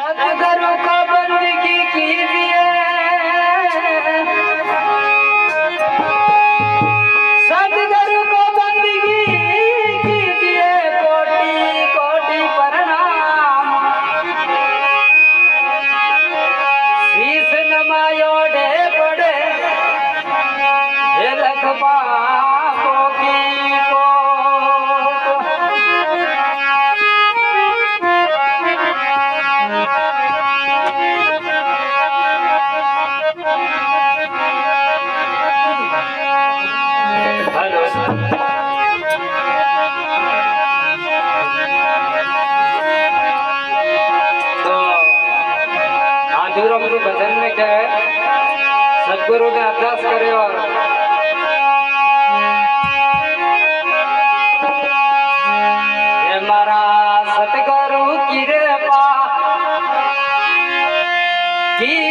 Have a good आधुरम के भजन में क्या है सदगुरु ने अभ्यास करे और हे मारा सतगुरु की कृपा की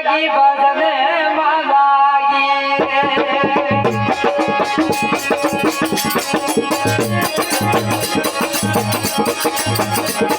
ಮಾಲಾಗಿ ಬದನೆ ಮಾಲಾಗಿ. Thank